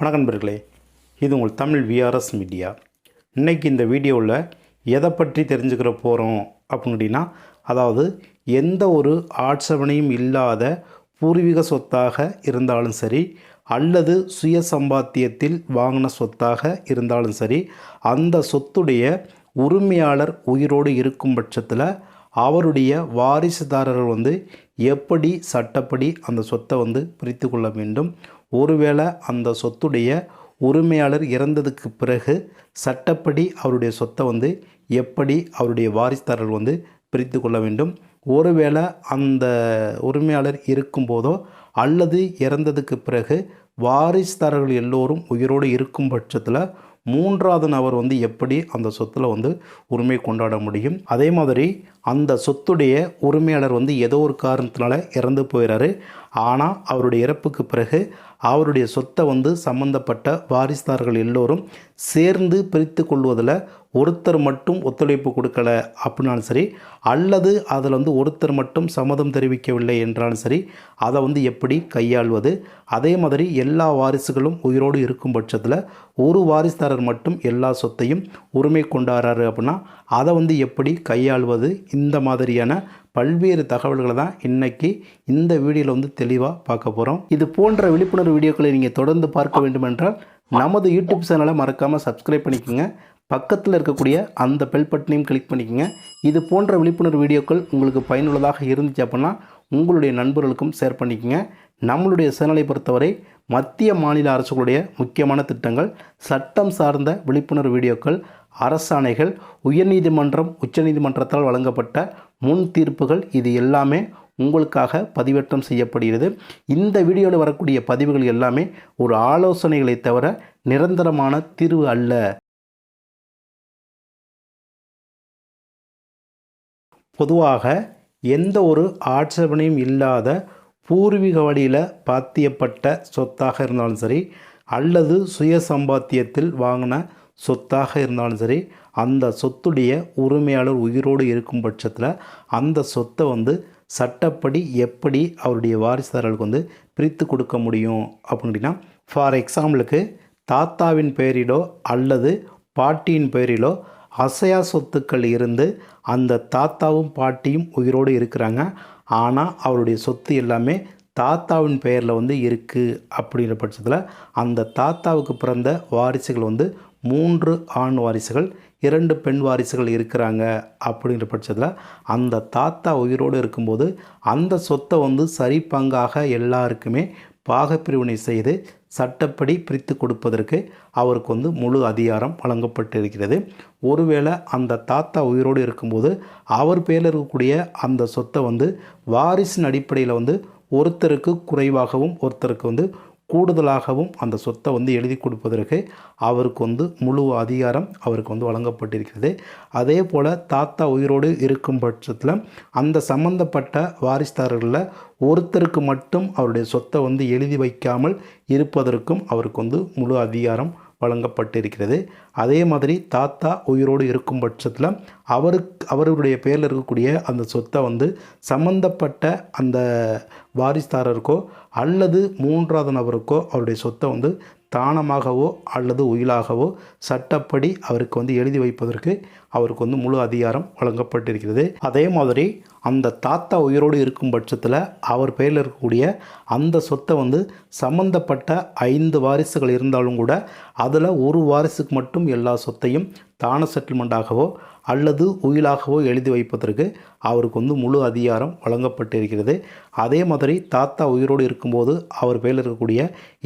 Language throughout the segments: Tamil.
வணக்கம் நண்பர்களே இது உங்கள் தமிழ் விஆர்எஸ் மீடியா இன்றைக்கி இந்த வீடியோவில் எதை பற்றி தெரிஞ்சுக்கிற போகிறோம் அப்படின்னா அதாவது எந்த ஒரு ஆட்சேபனையும் இல்லாத பூர்வீக சொத்தாக இருந்தாலும் சரி அல்லது சுய சம்பாத்தியத்தில் வாங்கின சொத்தாக இருந்தாலும் சரி அந்த சொத்துடைய உரிமையாளர் உயிரோடு இருக்கும் பட்சத்தில் அவருடைய வாரிசுதாரர்கள் வந்து எப்படி சட்டப்படி அந்த சொத்தை வந்து பிரித்து கொள்ள வேண்டும் ஒருவேளை அந்த சொத்துடைய உரிமையாளர் இறந்ததுக்கு பிறகு சட்டப்படி அவருடைய சொத்தை வந்து எப்படி அவருடைய வாரிசுதாரர்கள் வந்து பிரித்து கொள்ள வேண்டும்? ஒருவேளை அந்த உரிமையாளர் இருக்கும்போதோ அல்லது இறந்ததுக்கு பிறகு வாரிசுதாரர்கள் எல்லோரும் உயிரோடு இருக்கும் பட்சத்தில் மூன்றாவது நபர் வந்து எப்படி அந்த சொத்தில் வந்து உரிமை கொண்டாட முடியும்? அதே மாதிரி அந்த சொத்துடைய உரிமையாளர் வந்து ஏதோ ஒரு காரணத்தினால இறந்து போயிடுறாரு ஆனால் அவருடைய இறப்புக்கு பிறகு அவருடைய சொத்தை வந்து சம்பந்தப்பட்ட வாரிசுதாரர்கள் எல்லோரும் சேர்ந்து பிரித்து கொள்வதில் ஒருத்தர் மட்டும் ஒத்துழைப்பு கொடுக்கல அப்படின்னாலும் சரி அல்லது அதில் வந்து ஒருத்தர் மட்டும் சம்மதம் தெரிவிக்கவில்லை என்றாலும் சரி அதை வந்து எப்படி கையாள்வது? அதே மாதிரி எல்லா வாரிசுகளும் உயிரோடு இருக்கும் பட்சத்தில் ஒரு வாரிசுதாரர் மட்டும் எல்லா சொத்தையும் உரிமை கொண்டாடுறாரு அப்படின்னா அதை வந்து எப்படி கையாள்வது? இந்த மாதிரியான பல்வேறு தகவல்களை தான் இன்றைக்கி இந்த வீடியோவில் வந்து தெளிவாக பார்க்க போகிறோம் இது போன்ற விழிப்புணர்வு வீடியோக்களை நீங்கள் தொடர்ந்து பார்க்க வேண்டுமென்றால் நமது யூடியூப் சேனலை மறக்காமல் சப்ஸ்கிரைப் பண்ணிக்கோங்க. பக்கத்தில் இருக்கக்கூடிய அந்த பெல் பட்டனையும் கிளிக் பண்ணிக்கோங்க. இது போன்ற விழிப்புணர்வு வீடியோக்கள் உங்களுக்கு பயனுள்ளதாக இருந்துச்சு அப்படின்னா உங்களுடைய நண்பர்களுக்கும் ஷேர் பண்ணிக்கோங்க. நம்மளுடைய சேனலை பொறுத்தவரை மத்திய மாநில அரசுகளுடைய முக்கியமான திட்டங்கள் சட்டம் சார்ந்த விழிப்புணர்வு வீடியோக்கள் அரசாணைகள் உயர்நீதிமன்றம் உச்சநீதிமன்றத்தால் வழங்கப்பட்ட முன் தீர்ப்புகள் இது எல்லாமே உங்களுக்காக பதிவேற்றம் செய்யப்படுகிறது. இந்த வீடியோவில் வரக்கூடிய பதிவுகள் எல்லாமே ஒரு ஆலோசனைகளை தவிர நிரந்தரமான தீர்வு அல்ல. பொதுவாக எந்த ஒரு ஆட்சேபனையும் இல்லாத பூர்வீக வழியில் பாத்தியப்பட்ட சொத்தாக இருந்தாலும் சரி அல்லது சுய சம்பாத்தியத்தில் வாங்கின சொத்தாக இருந்தாலும் சரி அந்த சொத்துடைய உரிமையாளர் உயிரோடு இருக்கும் பட்சத்தில் அந்த சொத்தை வந்து சட்டப்படி எப்படி அவருடைய வாரிசுதாரர்களுக்கு வந்து பிரித்து கொடுக்க முடியும் அப்படின்னா ஃபார் எக்ஸாம்பிளுக்கு தாத்தாவின் பெயரிலோ அல்லது பாட்டியின் பெயரிலோ அசையா சொத்துக்கள் இருந்து அந்த தாத்தாவும் பாட்டியும் உயிரோடு இருக்கிறாங்க. ஆனால் அவருடைய சொத்து எல்லாமே தாத்தாவின் பெயரில் வந்து இருக்குது அப்படிங்கிற பட்சத்தில் அந்த தாத்தாவுக்கு பிறந்த வாரிசுகள் வந்து மூன்று ஆண் வாரிசுகள் இரண்டு பெண் வாரிசுகள் இருக்கிறாங்க அப்படின்ற பட்சத்தில் அந்த தாத்தா உயிரோடு இருக்கும்போது அந்த சொத்தை வந்து சரி பங்காக எல்லாருக்குமே பாகப்பிரிவினை செய்து சட்டப்படி பிரித்து கொடுப்பதற்கு அவருக்கு வந்து முழு அதிகாரம் வழங்கப்பட்டிருக்கிறது. ஒருவேளை அந்த தாத்தா உயிரோடு இருக்கும்போது அவர் பேரில் இருக்கக்கூடிய அந்த சொத்தை வந்து வாரிசின் அடிப்படையில் வந்து ஒருத்தருக்கு குறைவாகவும் ஒருத்தருக்கு வந்து கூடுதலாகவும் அந்த சொத்தை வந்து எழுதி கொடுப்பதற்கு அவருக்கு வந்து முழு அதிகாரம் அவருக்கு வந்து வழங்கப்பட்டிருக்கிறது. அதே போல் தாத்தா உயிரோடு இருக்கும் பட்சத்தில் அந்த சம்பந்தப்பட்ட வாரிசுதாரர்களில் ஒருத்தருக்கு மட்டும் அவருடைய சொத்தை வந்து எழுதி வைக்காமல் இருப்பதற்கும் அவருக்கு வந்து முழு அதிகாரம் வழங்கப்பட்டிருக்கிறது. அதே மாதிரி தாத்தா உயிரோடு இருக்கும் பட்சத்தில் அவருக்கு அவருடைய பேரில் இருக்கக்கூடிய அந்த சொத்தை வந்து சம்பந்தப்பட்ட அந்த வாரிசுதாரருக்கோ அல்லது மூன்றாவது நபருக்கோ அவருடைய சொத்தை வந்து தானமாகவோ அல்லது உயிலாகவோ சட்டப்படி அவருக்கு வந்து எழுதி வைப்பதற்கு அவருக்கு வந்து முழு அதிகாரம் வழங்கப்பட்டிருக்கிறது. அதே மாதிரி அந்த தாத்தா உயிரோடு இருக்கும் பட்சத்தில் அவர் பெயரில் இருக்கக்கூடிய அந்த சொத்தை வந்து சம்பந்தப்பட்ட ஐந்து வாரிசுகள் இருந்தாலும் கூட அதில் ஒரு வாரிசுக்கு மட்டும் எல்லா சொத்தையும் தான செட்டில்மெண்ட்டாகவோ அல்லது உயிலாகவோ எழுதி வைப்பதற்கு அவருக்கு வந்து முழு அதிகாரம் வழங்கப்பட்டிருக்கிறது. அதே மாதிரி தாத்தா உயிரோடு இருக்கும்போது அவர் பேரில் இருக்கக்கூடிய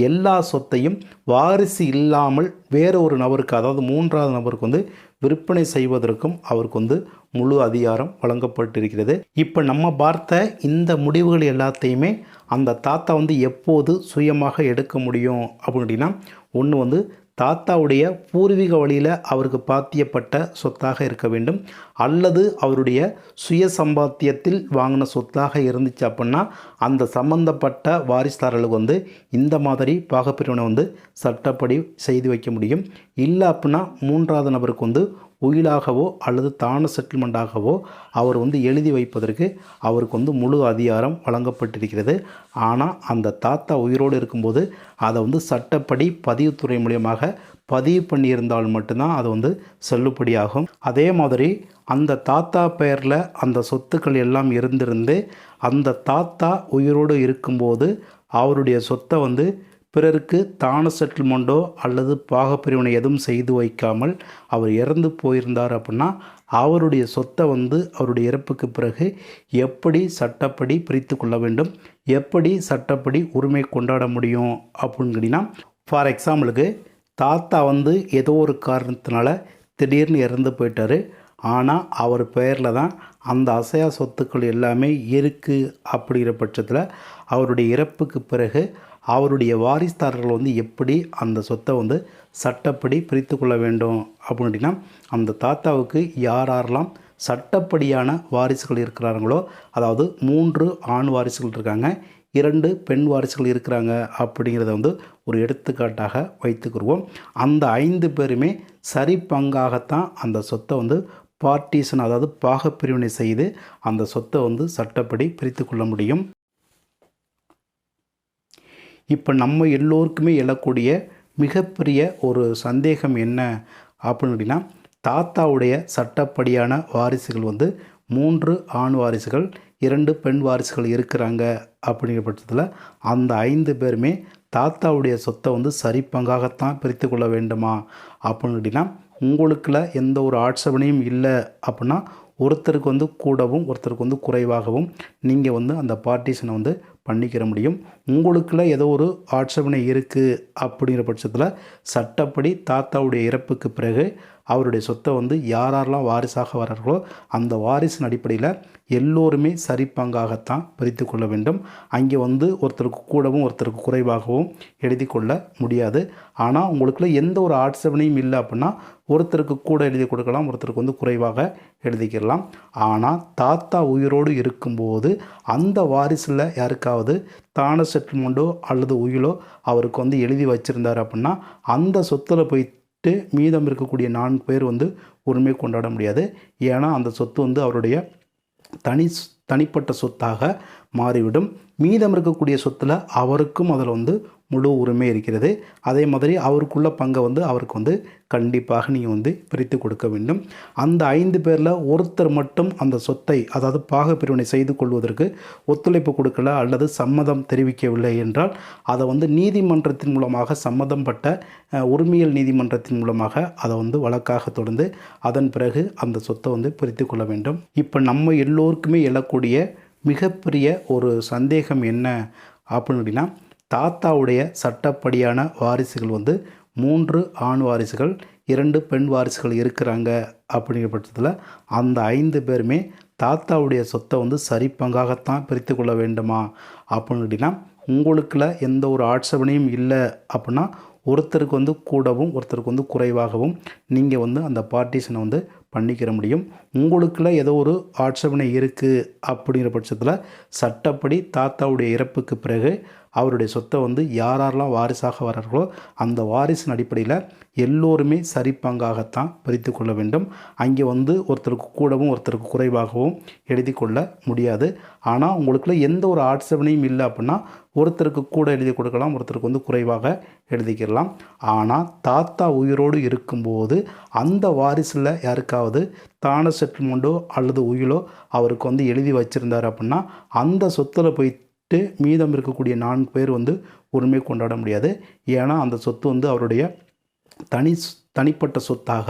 எல்லா சொத்தையும் வாரிசு இல்லாமல் வேறு ஒரு நபருக்கு அதாவது மூன்றாவது நபருக்கு வந்து விற்பனை செய்வதற்கும் அவருக்கு வந்து முழு அதிகாரம் வழங்கப்பட்டிருக்கிறது. இப்போ நம்ம பார்த்த இந்த முடிவுகள் எல்லாத்தையுமே அந்த தாத்தா வந்து எப்போது சுயமாக எடுக்க முடியும்? அப்படின்னா ஒன்று வந்து தாத்தாவுடைய பூர்வீக வழியில் அவருக்கு பாத்தியப்பட்ட சொத்தாக இருக்க வேண்டும். அல்லது அவருடைய சுய சம்பாத்தியத்தில் வாங்கின சொத்தாக இருந்துச்சு அப்படின்னா அந்த சம்பந்தப்பட்ட வாரிசுதாரர்களுக்கு வந்து இந்த மாதிரி பாகப்பிரிவினை வந்து சட்டப்படி செய்து வைக்க முடியும். இல்லை அப்படின்னா மூன்றாவது நபருக்கு வந்து உயிலாகவோ அல்லது தான செட்டில்மெண்ட்டாகவோ அவர் வந்து எழுதி வைப்பதற்கு அவருக்கு வந்து முழு அதிகாரம் வழங்கப்பட்டிருக்கிறது. ஆனால் அந்த தாத்தா உயிரோடு இருக்கும்போது அதை வந்து சட்டப்படி பதிவுத்துறை மூலியமாக பதிவு பண்ணியிருந்தால் மட்டும்தான் அது வந்து செல்லுபடியாகும். அதே மாதிரி அந்த தாத்தா பெயரில் அந்த சொத்துக்கள் எல்லாம் இருந்திருந்து அந்த தாத்தா உயிரோடு இருக்கும்போது அவருடைய சொத்தை வந்து பிறருக்கு தான செட்டில்மெண்ட்டோ அல்லது பாகப்பிரிவினை எதுவும் செய்து வைக்காமல் அவர் இறந்து போயிருந்தார் அப்படின்னா அவருடைய சொத்தை வந்து அவருடைய இறப்புக்கு பிறகு எப்படி சட்டப்படி பிரித்து கொள்ள வேண்டும் எப்படி சட்டப்படி உரிமை கொண்டாட முடியும் அப்படின்னு கேட்டிங்கன்னா ஃபார் எக்ஸாம்பிளுக்கு தாத்தா வந்து ஏதோ ஒரு காரணத்தினால திடீர்னு இறந்து போயிட்டார். ஆனால் அவர் பெயரில் தான் அந்த அசையா சொத்துக்கள் எல்லாமே இருக்குது அப்படிங்கிற பட்சத்தில் அவருடைய இறப்புக்கு பிறகு அவருடைய வாரிசுதாரர்கள் வந்து எப்படி அந்த சொத்தை வந்து சட்டப்படி பிரித்து கொள்ள வேண்டும் அப்படின்னா அந்த தாத்தாவுக்கு யார் யாரெல்லாம் சட்டப்படியான வாரிசுகள் இருக்கிறாங்களோ அதாவது மூன்று ஆண் வாரிசுகள் இருக்காங்க இரண்டு பெண் வாரிசுகள் இருக்கிறாங்க அப்படிங்கிறத வந்து ஒரு எடுத்துக்காட்டாக வைத்துக்கிடுவோம் அந்த ஐந்து பேருமே சரி பங்காகத்தான் அந்த சொத்தை வந்து பார்ட்டிஷன் அதாவது பாகப்பிரிவினை செய்து அந்த சொத்தை வந்து சட்டப்படி பிரித்து கொள்ள முடியும். இப்போ நம்ம எல்லோருக்குமே எழக்கூடிய மிகப்பெரிய ஒரு சந்தேகம் என்ன? அப்படின்னு அப்படின்னா தாத்தாவுடைய சட்டப்படியான வாரிசுகள் வந்து மூன்று ஆண் வாரிசுகள் இரண்டு பெண் வாரிசுகள் இருக்கிறாங்க அப்படிங்கிற பட்சத்தில் அந்த ஐந்து பேருமே தாத்தாவுடைய சொத்தை வந்து சரிப்பங்காகத்தான் பிரித்து கொள்ள வேண்டுமா? அப்படின்னு கேட்டிங்கன்னா உங்களுக்குள்ள எந்த ஒரு ஆட்சேபனையும் இல்லை அப்படின்னா ஒருத்தருக்கு வந்து கூடவும் ஒருத்தருக்கு வந்து குறைவாகவும் நீங்கள் வந்து அந்த பார்ட்டிஷனை வந்து பண்ணிக்கிற முடியும். உங்களுக்குள்ள ஏதோ ஒரு ஆட்சேபனை இருக்குது அப்படிங்கிற பட்சத்தில் சட்டப்படி தாத்தாவுடைய இறப்புக்கு பிறகு அவருடைய சொத்தை வந்து யாரெல்லாம் வாரிசாக வரார்களோ அந்த வாரிசின் அடிப்படையில் எல்லோருமே சரி பங்காகத்தான் பிரித்து கொள்ள வேண்டும். அங்கே வந்து ஒருத்தருக்கு கூடவும் ஒருத்தருக்கு குறைவாகவும் எழுதி கொள்ள முடியாது. ஆனால் உங்களுக்குள்ள எந்த ஒரு ஆட்சேபனையும் இல்லை அப்படின்னா ஒருத்தருக்கு கூட எழுதி கொடுக்கலாம் ஒருத்தருக்கு வந்து குறைவாக எழுதிக்கிடலாம் ஆனால் தாத்தா உயிரோடு இருக்கும்போது அந்த வாரிசில் யாருக்காவது தான செட்டில்மெண்ட்டோ அல்லது உயிலோ அவருக்கு வந்து எழுதி வச்சுருந்தார் அப்படின்னா அந்த சொத்தில் விட்டு மீதம் இருக்கக்கூடிய நான்கு பேர் வந்து உரிமை கொண்டாட முடியாது. ஏன்னா அந்த சொத்து வந்து அவருடைய தனி தனிப்பட்ட சொத்தாக மாறிவிடும். மீதம் இருக்கக்கூடிய சொத்தில் அவருக்கும் அதில் வந்து முழு உரிமை இருக்கிறது. அதே மாதிரி அவருக்குள்ள பங்கை வந்து அவருக்கு வந்து கண்டிப்பாக நீங்கள் வந்து பிரித்து கொடுக்க வேண்டும். அந்த ஐந்து பேரில் ஒருத்தர் மட்டும் அந்த சொத்தை அதாவது பாகப்பிரிவினை செய்து கொள்வதற்கு ஒத்துழைப்பு கொடுக்கல அல்லது சம்மதம் தெரிவிக்கவில்லை என்றால் அதை வந்து நீதிமன்றத்தின் மூலமாக சம்மதம்பட்ட உரிமையல் நீதிமன்றத்தின் மூலமாக அதை வந்து வழக்காக தொடர்ந்து அதன் பிறகு அந்த சொத்தை வந்து பிரித்து கொள்ள வேண்டும். இப்போ நம்ம எல்லோருக்குமே எழக்கூடிய மிகப்பெரிய ஒரு சந்தேகம் என்ன அப்படின்னு அப்படின்னா தாத்தாவுடைய சட்டப்படியான வாரிசுகள் வந்து மூன்று ஆண் வாரிசுகள் இரண்டு பெண் வாரிசுகள் இருக்கிறாங்க அப்படிங்கிற பட்சத்தில் அந்த ஐந்து பேருமே தாத்தாவுடைய சொத்தை வந்து சரிப்பங்காகத்தான் பிரித்து கொள்ள வேண்டுமா? அப்படின்னு அப்படின்னா உங்களுக்குள்ள எந்த ஒரு ஆட்சேபனையும் இல்லை அப்படின்னா ஒருத்தருக்கு வந்து கூடவும் ஒருத்தருக்கு வந்து குறைவாகவும் நீங்கள் வந்து அந்த பார்ட்டிஷனை வந்து பண்ணிக்கிற முடியும். உங்களுக்குள்ள ஏதோ ஒரு ஆட்சேபனை இருக்குது அப்படிங்கிற பட்சத்தில் சட்டப்படி தாத்தாவுடைய இறப்புக்கு பிறகு அவருடைய சொத்தை வந்து யார் யாரெல்லாம் வாரிசாக வரார்களோ அந்த வாரிசின் அடிப்படையில் எல்லோருமே சரி பங்காகத்தான் பிரித்து கொள்ள வேண்டும். அங்கே வந்து ஒருத்தருக்கு கூடவும் ஒருத்தருக்கு குறைவாகவும் எழுதி கொள்ள முடியாது. ஆனால் உங்களுக்குள்ள எந்த ஒரு ஆட்சேபனையும் இல்லை அப்படின்னா ஒருத்தருக்கு கூட எழுதி கொடுக்கலாம் ஒருத்தருக்கு வந்து குறைவாக எழுதிக்கிடலாம் ஆனால் தாத்தா உயிரோடு இருக்கும்போது அந்த வாரிசில் யாருக்காவது தான செட்டில்மெண்ட்டோ அல்லது உயிலோ அவருக்கு வந்து எழுதி வச்சுருந்தார் அப்படின்னா அந்த சொத்தில் விட்டு மீதம் இருக்கக்கூடிய நான்கு பேர் வந்து உரிமை கொண்டாட முடியாது. ஏன்னா அந்த சொத்து வந்து அவருடைய தனி தனிப்பட்ட சொத்தாக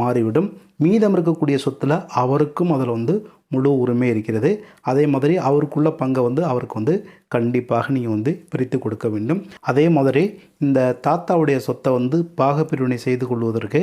மாறிவிடும். மீதம் இருக்கக்கூடிய சொத்தில் அவருக்கும் அதில் வந்து முழு உரிமை இருக்கிறது. அதே மாதிரி அவருக்குள்ள பங்கை வந்து அவருக்கு வந்து கண்டிப்பாக நீங்கள் வந்து பிரித்து கொடுக்க வேண்டும். அதே மாதிரி இந்த தாத்தாவுடைய சொத்தை வந்து பாகப்பிரிவினை செய்து கொள்வதற்கு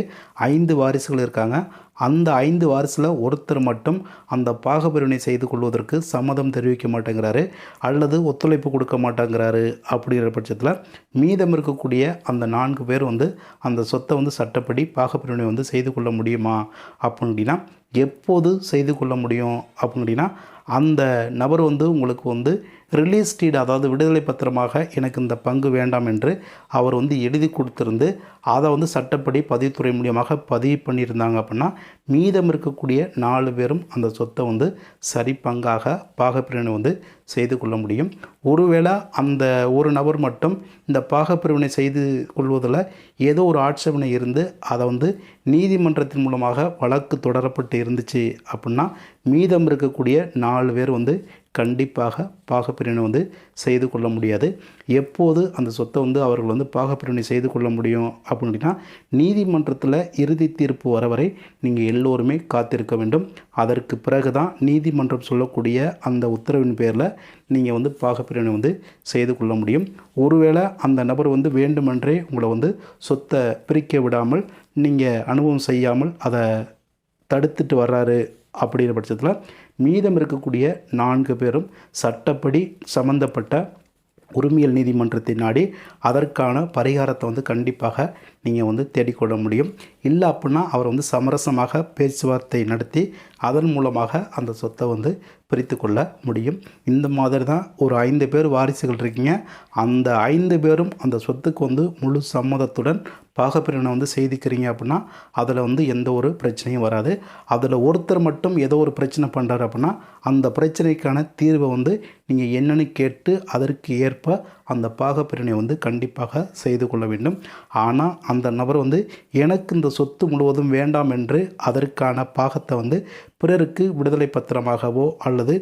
ஐந்து வாரிசுகள் இருக்காங்க. அந்த ஐந்து வாரிசில் ஒருத்தர் மட்டும் அந்த பாகப்பிரிவினை செய்து கொள்வதற்கு சம்மதம் தெரிவிக்க மாட்டேங்கிறாரு அல்லது ஒத்துழைப்பு கொடுக்க மாட்டேங்கிறாரு அப்படிங்கிற பட்சத்தில் மீதம் இருக்கக்கூடிய அந்த நான்கு பேர் வந்து அந்த சொத்தை வந்து சட்டப்படி பாகப்பிரிவினை வந்து செய்து கொள்ள முடியுமா அப்படின்னா எப்போது செய்து கொள்ள முடியும் அப்படின்னா அந்த நபர் வந்து உங்களுக்கு வந்து ரிலீஸ் டீட் அதாவது விடுதலை பத்திரமாக எனக்கு இந்த பங்கு வேண்டாம் என்று அவர் வந்து எழுதி கொடுத்துருந்து அதை வந்து சட்டப்படி பதிவுத்துறை மூலியமாக பதிவு பண்ணியிருந்தாங்க அப்படின்னா மீதம் இருக்கக்கூடிய நாலு பேரும் அந்த சொத்தை வந்து சரி பங்காக பாகப்பிரிவினை வந்து செய்து கொள்ள முடியும். ஒருவேளை அந்த ஒரு நபர் மட்டும் இந்த பாகப்பிரிவினை செய்து கொள்வதில் ஏதோ ஒரு ஆட்சேபனை இருந்து அதை வந்து நீதிமன்றத்தின் மூலமாக வழக்கு தொடரப்பட்டு இருந்துச்சு அப்படின்னா மீதம் இருக்கக்கூடிய நாலு பேர் வந்து கண்டிப்பாக பாகப்பிரிவினை வந்து செய்து கொள்ள முடியாது. எப்போது அந்த சொத்தை வந்து அவர்கள் வந்து பாகப்பிரிவினை செய்து கொள்ள முடியும் அப்படின்னா நீதிமன்றத்தில் இறுதி தீர்ப்பு வர வரை நீங்கள் எல்லோருமே காத்திருக்க வேண்டும். அதற்கு பிறகு தான் நீதிமன்றம் சொல்லக்கூடிய அந்த உத்தரவின் பேரில் நீங்கள் வந்து பாகப்பிரிவினை வந்து செய்து கொள்ள முடியும். ஒருவேளை அந்த நபர் வந்து வேண்டுமென்றே உங்களை வந்து சொத்தை பிரிக்க விடாமல் நீங்கள் அனுபவம் செய்யாமல் அதை தடுத்துட்டு வர்றாரு அப்படிங்கிற பட்சத்தில் மீதம் இருக்கக்கூடிய நான்கு பேரும் சட்டப்படி சம்பந்தப்பட்ட உரிமையல் நீதிமன்றத்தை நாடி அதற்கான பரிகாரத்தை வந்து கண்டிப்பாக நீங்கள் வந்து தேடிக்கொள்ள முடியும். இல்லை அப்படின்னா அவர் வந்து சமரசமாக பேச்சுவார்த்தை நடத்தி அதன் மூலமாக அந்த சொத்தை வந்து பிரித்து கொள்ள முடியும். இந்த மாதிரி தான் ஒரு ஐந்து பேர் வாரிசுகள் இருக்கீங்க. அந்த ஐந்து பேரும் அந்த சொத்துக்கு வந்து முழு சம்மதத்துடன் பாகப்பிரிவினை வந்து செய்திக்கிறீங்க அப்படின்னா அதில் வந்து எந்த ஒரு பிரச்சனையும் வராது. அதில் ஒருத்தர் மட்டும் ஏதோ ஒரு பிரச்சனை பண்ணுறாரு அப்படின்னா அந்த பிரச்சனைக்கான தீர்வை வந்து நீங்கள் என்னன்னு கேட்டு அதற்கு ஏற்ப அந்த பாகப்பிரிவினை வந்து கண்டிப்பாக செய்து கொள்ள வேண்டும். ஆனால் அந்த நபர் வந்து எனக்கு இந்த சொத்து முழுவதும் வேண்டாம் என்று அதற்கான பாகத்தை வந்து பிறருக்கு விடுதலை பத்திரமாகவோ அல்லது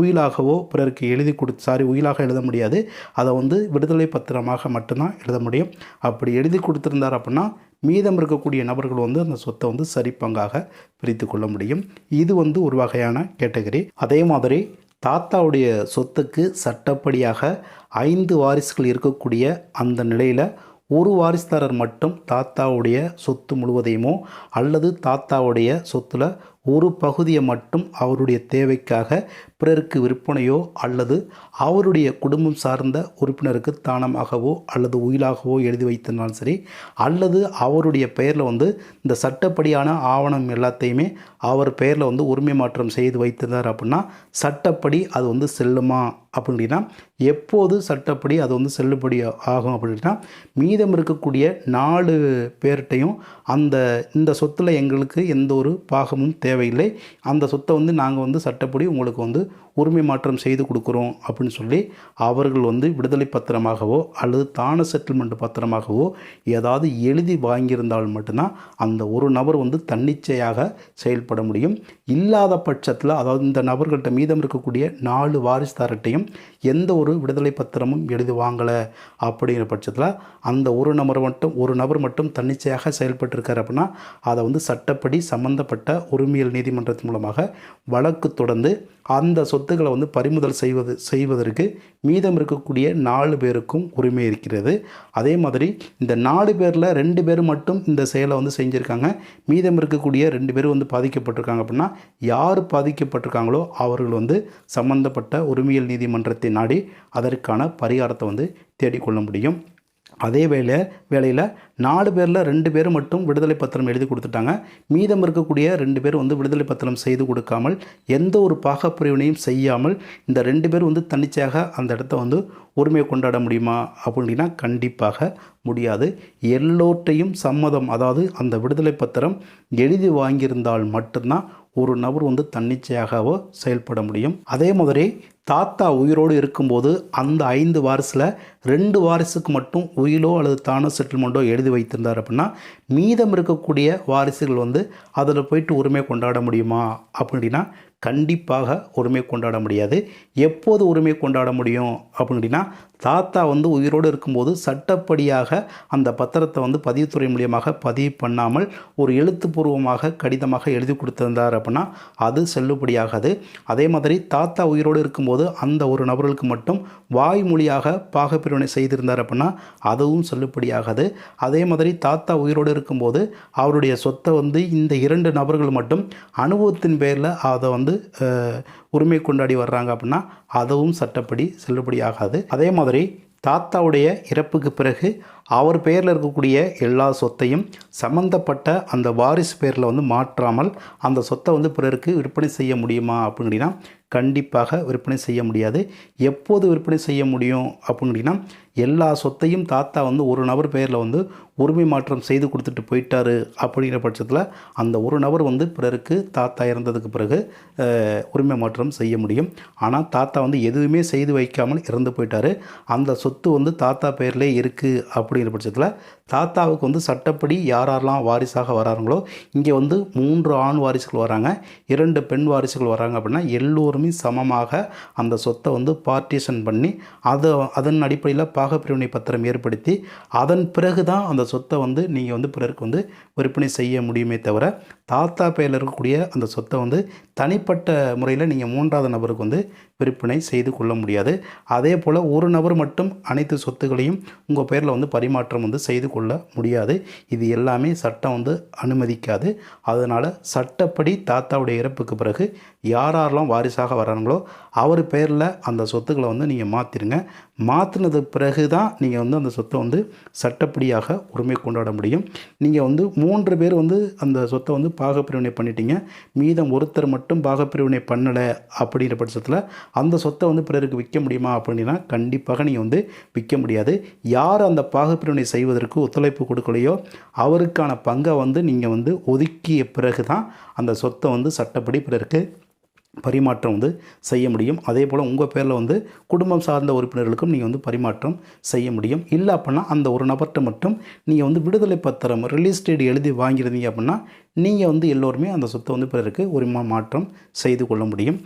உயிலாகவோ பிறருக்கு எழுதி கொடு சாரி உயிலாக எழுத முடியாது. அதை வந்து விடுதலை பத்திரமாக மட்டும்தான் எழுத முடியும். அப்படி எழுதி கொடுத்துருந்தார் அப்படின்னா மீதம் இருக்கக்கூடிய நபர்கள் வந்து அந்த சொத்தை வந்து சரிப்பங்காக பிரித்து கொள்ள முடியும். இது வந்து ஒரு வகையான கேட்டகரி. அதே மாதிரி தாத்தாவுடைய சொத்துக்கு சட்டப்படியாக ஐந்து வாரிசுகள் இருக்கக்கூடிய அந்த நிலையில் ஒரு வாரிசுதாரர் மட்டும் தாத்தாவுடைய சொத்து முழுவதையுமோ அல்லது தாத்தாவுடைய சொத்தில் ஒரு பகுதியை மட்டும் அவருடைய தேவைக்காக பிறருக்கு விற்பனையோ அல்லது அவருடைய குடும்பம் சார்ந்த உறுப்பினருக்கு தானமாகவோ அல்லது உயிலாகவோ எழுதி வைத்திருந்தாலும் சரி அல்லது அவருடைய பெயரில் வந்து இந்த சட்டப்படியான ஆவணம் எல்லாத்தையுமே அவர் பெயரில் வந்து உரிமை மாற்றம் செய்து வைத்திருந்தார் அப்படின்னா சட்டப்படி அது வந்து செல்லுமா அப்படின்னா எப்போது சட்டப்படி அது வந்து செல்லுபடி ஆகும் அப்படின்னா மீதம் இருக்கக்கூடிய நாலு பேர்கிட்டையும் அந்த இந்த சொத்தில் எங்களுக்கு எந்த ஒரு பாகமும் தேவையில்லை. அந்த சொத்தை வந்து நாங்கள் வந்து சட்டப்படி உங்களுக்கு வந்து உரிமை மாற்றம் செய்து கொடுக்குறோம் அப்படின்னு சொல்லி அவர்கள் வந்து விடுதலை பத்திரமாகவோ அல்லது தான செட்டில்மெண்ட் பத்திரமாகவோ ஏதாவது எழுதி வாங்கியிருந்தால் மட்டும்தான் அந்த ஒரு நபர் வந்து தன்னிச்சையாக செயல்பட முடியும். இல்லாத பட்சத்தில் அதாவது இந்த நபர்கள்ட்ட மீதம் இருக்கக்கூடிய நாலு வாரிசுதாரட்டையும் எந்த ஒரு விடுதலை பத்திரமும் எழுதி வாங்கலை அப்படிங்கிற பட்சத்தில் அந்த ஒரு நபர் மட்டும் ஒரு நபர் மட்டும் தன்னிச்சையாக செயல்பட்டிருக்கார் அப்படின்னா அதை வந்து சட்டப்படி சம்பந்தப்பட்ட உரிமையல் நீதிமன்றத்தின் மூலமாக வழக்கு தொடர்ந்து அந்த சொத்துக்களை வந்து பறிமுதல் செய்வது செய்வதற்கு மீதம் இருக்கக்கூடிய நாலு பேருக்கும் உரிமை இருக்கிறது. அதே மாதிரி இந்த நாலு பேரில் ரெண்டு பேர் மட்டும் இந்த செயலை வந்து செஞ்சுருக்காங்க. மீதம் இருக்கக்கூடிய ரெண்டு பேர் வந்து பாதிக்கப்பட்டிருக்காங்க அப்படின்னா யார் பாதிக்கப்பட்டிருக்காங்களோ அவர்கள் வந்து சம்பந்தப்பட்ட உரிமையல் நீதிமன்றத்தை நாடி அதற்கான பரிகாரத்தை வந்து தேடிக்கொள்ள முடியும். அதே வேலை வேலையில் நாலு பேரில் ரெண்டு பேர் மட்டும் விடுதலை பத்திரம் எழுதி கொடுத்துட்டாங்க. மீதம் இருக்கக்கூடிய ரெண்டு பேர் வந்து விடுதலை பத்திரம் செய்து கொடுக்காமல் எந்த ஒரு பாகப்பிரிவினையும் செய்யாமல் இந்த ரெண்டு பேர் வந்து தன்னிச்சையாக அந்த இடத்த வந்து உரிமை கொண்டாட முடியுமா? அப்படின்னா கண்டிப்பாக முடியாது. எல்லோட்டையும் சம்மதம் அதாவது அந்த விடுதலை பத்திரம் எழுதி வாங்கியிருந்தால் மட்டும்தான் ஒரு நபர் வந்து தன்னிச்சையாகவோ செயல்பட முடியும். அதே மாதிரி தாத்தா உயிரோடு இருக்கும்போது அந்த ஐந்து வாரிசில் ரெண்டு வாரிசுக்கு மட்டும் உயிலோ அல்லது தானோ செட்டில்மெண்ட்டோ எழுதி வைத்திருந்தார் அப்படின்னா மீதம் இருக்கக்கூடிய வாரிசுகள் வந்து அதில் போயிட்டு உரிமை கொண்டாட முடியுமா? அப்படின்னா கண்டிப்பாக உரிமை கொண்டாட முடியாது. எப்போது உரிமை கொண்டாட முடியும்? அப்படின்னா தாத்தா வந்து உயிரோடு இருக்கும்போது சட்டப்படியாக அந்த பத்திரத்தை வந்து பதிவுத்துறை மூலியமாக பதிவு பண்ணாமல் ஒரு எழுத்துப்பூர்வமாக கடிதமாக எழுதி கொடுத்திருந்தார் அப்படின்னா அது செல்லுபடியாகாது. அதே மாதிரி தாத்தா உயிரோடு இருக்கும்போது அந்த ஒரு நபர்களுக்கு மட்டும் வாய்மொழியாக பாகப்பிரிவினை செய்திருந்தார் அப்படின்னா அதுவும் செல்லுபடியாகாது. அதே மாதிரி தாத்தா உயிரோடு இருக்கும்போது அவருடைய சொத்தை வந்து இந்த இரண்டு நபர்கள் மட்டும் அனுபவத்தின் பேரில் அதை வந்து உரிமை கொண்டாடி வர்றாங்க அப்படின்னா அதுவும் சட்டப்படி செல்லுபடியாகாது அதே மாதிரி தாத்தாவுடைய இறப்புக்கு பிறகு அவர் பெயரில் இருக்கக்கூடிய எல்லா சொத்தையும் சம்மந்தப்பட்ட அந்த வாரிசு பேரில் வந்து மாற்றாமல் அந்த சொத்தை வந்து பிறருக்கு விற்பனை செய்ய முடியுமா அப்படின்னா கண்டிப்பாக விற்பனை செய்ய முடியாது. எப்போது விற்பனை செய்ய முடியும் அப்படின்னா எல்லா சொத்தையும் தாத்தா வந்து ஒரு நபர் பெயரில் வந்து உரிமை மாற்றம் செய்து கொடுத்துட்டு போயிட்டாரு அப்படிங்கிற பட்சத்தில் அந்த ஒரு நபர் வந்து பிறருக்கு தாத்தா இறந்ததுக்கு பிறகு உரிமை மாற்றம் செய்ய முடியும். ஆனால் தாத்தா வந்து எதுவுமே செய்து வைக்காமல் இறந்து போயிட்டாரு. அந்த சொத்து வந்து தாத்தா பெயர்லே இருக்குது அப்படிங்கிற பட்சத்தில் தாத்தாவுக்கு வந்து சட்டப்படி யார் யாரெல்லாம் வாரிசாக வராங்களோ இங்கே வந்து மூன்று ஆண் வாரிசுகள் வராங்க இரண்டு பெண் வாரிசுகள் வராங்க அப்படின்னா எல்லோருமே சமமாக அந்த சொத்தை வந்து பார்ட்டிஷன் பண்ணி அதை அதன் அடிப்படையில் பாகப்பிரிவினை பத்திரம் ஏற்படுத்தி அதன் பிறகு தான் அந்த சொத்தை வந்து நீங்கள் வந்து பிறருக்கு வந்து விற்பனை செய்ய முடியுமே தவிர தாத்தா பெயரில் இருக்கக்கூடிய அந்த சொத்தை வந்து தனிப்பட்ட முறையில் நீங்கள் மூன்றாவது நபருக்கு வந்து விற்பனை செய்து கொள்ள முடியாது. அதே போல் ஒரு நபர் மட்டும் அனைத்து சொத்துக்களையும் உங்கள் பேரில் வந்து பரிமாற்றம் வந்து செய்து கொள்ள முடியாது. இது எல்லாமே சட்டம் வந்து அனுமதிக்காது. அதனால் சட்டப்படி தாத்தாவுடைய இறப்புக்கு பிறகு யாரெல்லாம் வாரிசாக வராங்களோ அவர் பேரில் அந்த சொத்துக்களை வந்து நீங்கள் மாற்றிடுங்க மாற்றினது பிறகு தான் நீங்கள் வந்து அந்த சொத்தை வந்து சட்டப்படியாக உரிமை கொண்டாட முடியும். நீங்கள் வந்து மூன்று பேர் வந்து அந்த சொத்தை வந்து பாகப்பிரிவினை பண்ணிட்டீங்க. மீதம் ஒருத்தர் மட்டும் பாகப்பிரிவினை பண்ணலை அப்படிங்கிற பட்சத்தில் அந்த சொத்தை வந்து பிறருக்கு விற்க முடியுமா அப்படின்னா கண்டிப்பாக நீங்கள் வந்து விற்க முடியாது. யார் அந்த பாகப்பிரிவினை செய்வதற்கு ஒத்துழைப்பு கொடுக்கலையோ அவருக்கான பங்கை வந்து நீங்கள் வந்து ஒதுக்கிய பிறகு தான் அந்த சொத்தை வந்து சட்டப்படி பிறருக்கு பரிமாற்றம் வந்து செய்ய முடியும். அதே போல் உங்கள் பேரில் வந்து குடும்பம் சார்ந்த உறுப்பினர்களுக்கும் நீங்கள் வந்து பரிமாற்றம் செய்ய முடியும். இல்லை அப்படின்னா அந்த ஒரு நபர்கிட்ட மட்டும் நீங்கள் வந்து விடுதலை பத்திரம் ரிலீஸ் டேட் எழுதி வாங்கியிருந்தீங்க அப்படின்னா நீங்கள் வந்து எல்லோருமே அந்த சொத்தை வந்து பிறருக்கு உரிமை மாற்றம் செய்து கொள்ள முடியும்.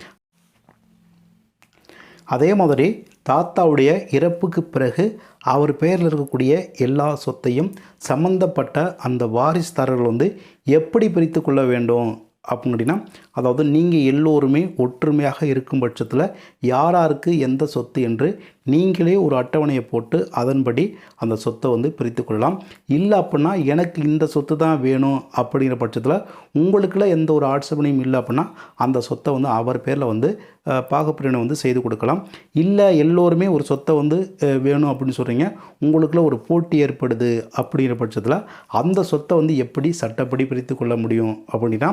அதே மாதிரி தாத்தாவுடைய இறப்புக்கு பிறகு அவர் பெயரில் இருக்கக்கூடிய எல்லா சொத்தையும் சம்பந்தப்பட்ட அந்த வாரிசுதாரர்கள் வந்து எப்படி பிரித்து கொள்ள வேண்டும் அப்படின்னா அதாவது நீங்கள் எல்லோருமே ஒற்றுமையாக இருக்கும் பட்சத்தில் யாராருக்கு எந்த சொத்து என்று நீங்களே ஒரு அட்டவணையை போட்டு அதன்படி அந்த சொத்தை வந்து பிரித்து கொள்ளலாம். இல்லை அப்படின்னா எனக்கு இந்த சொத்து தான் வேணும் அப்படிங்கிற பட்சத்தில் உங்களுக்குள்ள எந்த ஒரு ஆட்சேபனையும் இல்லை அப்படின்னா அந்த சொத்தை வந்து அவர் பேரில் வந்து பாகப்பிரிவினை வந்து செய்து கொடுக்கலாம். இல்லை எல்லோருமே ஒரு சொத்தை வந்து வேணும் அப்படின்னு சொல்கிறீங்க உங்களுக்குள்ள ஒரு போட்டி ஏற்படுது அப்படிங்கிற பட்சத்தில் அந்த சொத்தை வந்து எப்படி சட்டப்படி பிரித்து கொள்ள முடியும் அப்படின்னா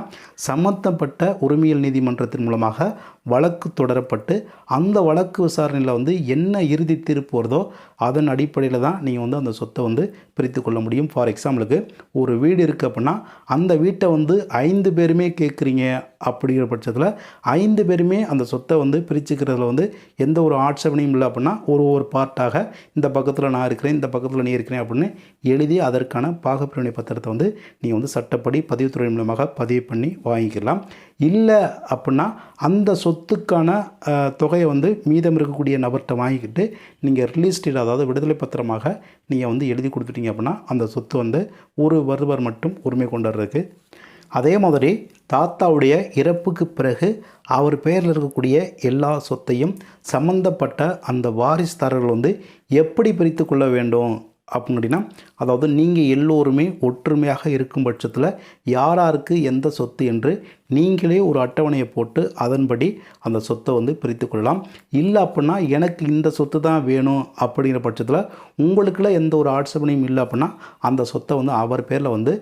சம்மந்தப்பட்ட உரிமையல் நீதிமன்றத்தின் மூலமாக வழக்கு தொடரப்பட்டு அந்த வழக்கு விசாரணையில் வந்து என்ன இறுதி தீர்ப்பு வருதோ அதன் அடிப்படையில் தான் நீங்கள் வந்து அந்த சொத்தை வந்து பிரித்து கொள்ள முடியும். ஃபார் எக்ஸாம்பிளுக்கு ஒரு வீடு இருக்குது அப்படின்னா அந்த வீட்டை வந்து ஐந்து பேருமே கேட்குறீங்க அப்படிங்கிற பட்சத்தில் ஐந்து பேருமே அந்த சொத்தை வந்து பிரிச்சுக்கிறதுல வந்து எந்த ஒரு ஆட்சேபனையும் இல்லை அப்படின்னா ஒரு ஒரு பார்ட்டாக இந்த பக்கத்தில் நான் இருக்கிறேன் இந்த பக்கத்தில் நீ இருக்கிறேன் அப்படின்னு எழுதி அதற்கான பாகப்பிரிவினை பத்திரத்தை வந்து நீங்கள் வந்து சட்டப்படி பதிவுத்துறை மூலமாக பதிவு பண்ணி வாங்கிக்கலாம். இல்லை அப்படின்னா அந்த சொத்துக்கான தொகையை வந்து மீதம் இருக்கக்கூடிய நபர்கிட்ட வாங்கிக்கிட்டு நீங்கள் ரிலீஸ்டேட் அதாவது விடுதலை பத்திரமாக நீங்கள் வந்து எழுதி கொடுத்துட்டீங்க அப்படின்னா அந்த சொத்து வந்து ஒரு வருவர் மட்டும் உரிமை கொண்டாடுறதுக்கு அதே மாதிரி தாத்தாவுடைய இறப்புக்கு பிறகு அவர் பெயரில் இருக்கக்கூடிய எல்லா சொத்தையும் சம்பந்தப்பட்ட அந்த வாரிசுதாரர்கள் வந்து எப்படி பிரித்து கொள்ள வேண்டும் அப்படின்னா அதாவது நீங்கள் எல்லோருமே ஒற்றுமையாக இருக்கும் பட்சத்தில் யாராருக்கு எந்த சொத்து என்று நீங்களே ஒரு அட்டவணையை போட்டு அதன்படி அந்த சொத்தை வந்து பிரித்து கொள்ளலாம். இல்லை அப்படின்னா எனக்கு இந்த சொத்து தான் வேணும் அப்படிங்கிற பட்சத்தில் உங்களுக்குள்ள எந்த ஒரு ஆட்சேபனையும் இல்லை அப்படின்னா அந்த சொத்தை வந்து அவர் பேரில் வந்து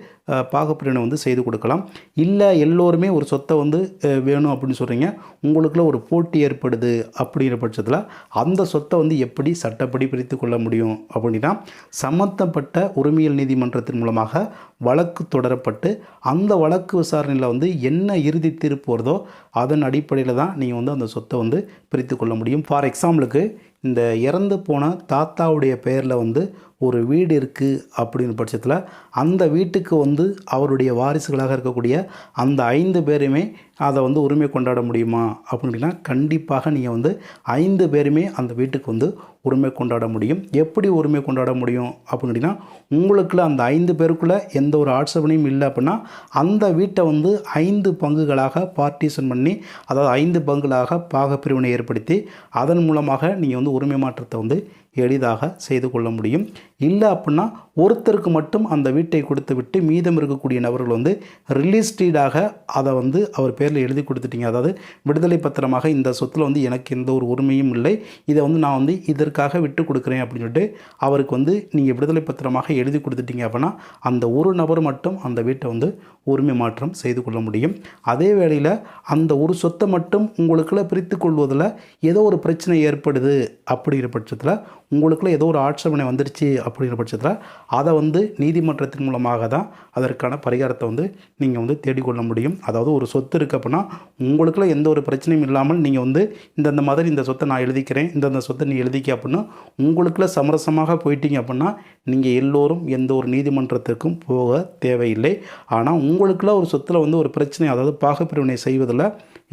பாகப்பிரிவினை வந்து செய்து கொடுக்கலாம். இல்லை எல்லோருமே ஒரு சொத்தை வந்து வேணும் அப்படின்னு சொல்கிறீங்க உங்களுக்குள்ள ஒரு போட்டி ஏற்படுது அப்படிங்கிற பட்சத்தில் அந்த சொத்தை வந்து எப்படி சட்டப்படி பிரித்து கொள்ள முடியும் அப்படின்னா சம்மந்தப்பட்ட உரிமையல் நீதிமன்றத்தின் மூலமாக வழக்கு தொடரப்பட்டு அந்த வழக்கு விசாரணையில் வந்து என்ன இறுதி தீர்ப்பு வருதோ அதன் அடிப்படையில் தான் நீங்கள் வந்து அந்த சொத்தை வந்து பிரித்து கொள்ள முடியும். ஃபார் எக்ஸாம்பிளுக்கு இந்த இறந்து போன தாத்தாவுடைய பெயரில் வந்து ஒரு வீடு இருக்குது அப்படின்னு பட்சத்தில் அந்த வீட்டுக்கு வந்து அவருடைய வாரிசுகளாக இருக்கக்கூடிய அந்த ஐந்து பேருமே அதை வந்து உரிமை கொண்டாட முடியுமா அப்படின்னா கண்டிப்பாக நீங்கள் வந்து ஐந்து பேருமே அந்த வீட்டுக்கு வந்து உரிமை கொண்டாட முடியும். எப்படி உரிமை கொண்டாட முடியும் அப்படின்னா உங்களுக்குள்ள அந்த ஐந்து பேருக்குள்ளே எந்த ஒரு ஆட்சேபனையும் இல்லை அப்படின்னா அந்த வீட்டை வந்து ஐந்து பங்குகளாக பார்ட்டிஷன் பண்ணி அதாவது ஐந்து பங்குகளாக பாகப்பிரிவினை ஏற்படுத்தி அதன் மூலமாக நீங்கள் வந்து உரிமை மாற்றத்தை வந்து எளிதாக செய்து கொள்ள முடியும். இல்லை அப்படின்னா ஒருத்தருக்கு மட்டும் அந்த வீட்டை கொடுத்து விட்டு மீதம் இருக்கக்கூடிய நபர்கள் வந்து ரிலீஸ்டீடாக அதை வந்து அவர் பேரில் எழுதி கொடுத்துட்டீங்க. அதாவது விடுதலை பத்திரமாக இந்த சொத்தில் வந்து எனக்கு எந்த ஒரு உரிமையும் இல்லை. இதை வந்து நான் வந்து இதற்காக விட்டு கொடுக்குறேன் அப்படின்னு சொல்லிட்டு அவருக்கு வந்து நீங்கள் விடுதலை பத்திரமாக எழுதி கொடுத்துட்டீங்க அப்படின்னா அந்த ஒரு நபர் மட்டும் அந்த வீட்டை வந்து உரிமை மாற்றம் செய்து கொள்ள முடியும். அதே வேளையில் அந்த ஒரு சொத்தை மட்டும் உங்களுக்குள்ள பிரித்து கொள்வதில் ஏதோ ஒரு பிரச்சனை ஏற்படுது அப்படிங்கிற பட்சத்தில் உங்களுக்குள்ள ஏதோ ஒரு ஆட்சேபனை வந்துருச்சு அப்படிங்கிற பட்சத்தில் அதை வந்து நீதிமன்றத்தின் மூலமாக தான் அதற்கான பரிகாரத்தை வந்து நீங்கள் வந்து தேடிக்கொள்ள முடியும். அதாவது ஒரு சொத்து இருக்குது அப்படின்னா உங்களுக்குள்ள எந்த ஒரு பிரச்சனையும் இல்லாமல் நீங்கள் வந்து இந்தந்த மாதிரி இந்த சொத்தை நான் எழுதிக்கிறேன் இந்தந்த சொத்தை நீ எழுதிக்க அப்படின்னு உங்களுக்குள்ள சமரசமாக போயிட்டீங்க அப்படின்னா நீங்கள் எல்லோரும் எந்த ஒரு நீதிமன்றத்திற்கும் போக தேவையில்லை. ஆனால் உங்களுக்குள்ள ஒரு சொத்தில் வந்து ஒரு பிரச்சனை அதாவது பாகப்பிரிவினை செய்வதில்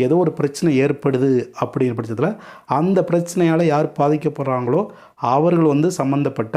ஏதோ ஒரு பிரச்சனை ஏற்படுது அப்படிங்கிற பட்சத்தில் அந்த பிரச்சனையால் யார் பாதிக்கப்படுறாங்களோ அவர்கள் வந்து சம்மந்தப்பட்ட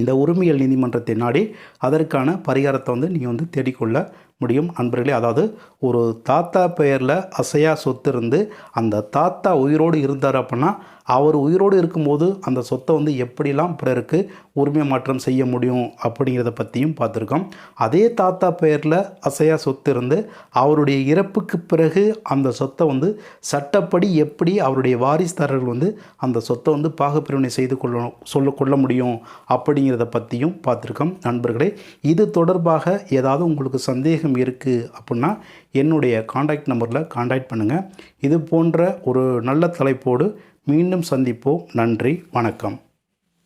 இந்த உரிமையல் நீதிமன்றத்தை நாடி அதற்கான பரிகாரத்தை வந்து நீங்கள் வந்து தேடிக்கொள்ள முடியும். நண்பர்களே அதாவது ஒரு தாத்தா பெயரில் அசையா சொத்து இருந்து அந்த தாத்தா உயிரோடு இருந்தார் அப்படின்னா அவர் உயிரோடு இருக்கும்போது அந்த சொத்தை வந்து எப்படிலாம் பிறருக்கு உரிமை மாற்றம் செய்ய முடியும் அப்படிங்கிறத பற்றியும் பார்த்துருக்கோம். அதே தாத்தா பெயரில் அசையா சொத்து இருந்து அவருடைய இறப்புக்கு பிறகு அந்த சொத்தை வந்து சட்டப்படி எப்படி அவருடைய வாரிசுதாரர்கள் வந்து அந்த சொத்தை வந்து பாகப்பிரிவினை செய்து கொள்ள சொல்ல கொள்ள முடியும் அப்படிங்கிறத பற்றியும் பார்த்துருக்கோம். நண்பர்களே இது தொடர்பாக ஏதாவது உங்களுக்கு சந்தேகம் சந்தேகம் இருக்குது அப்படின்னா என்னுடைய காண்டாக்ட் நம்பரில் காண்டாக்ட் பண்ணுங்கள் இது போன்ற ஒரு நல்ல தலைப்போடு மீண்டும் சந்திப்போம். நன்றி. வணக்கம்.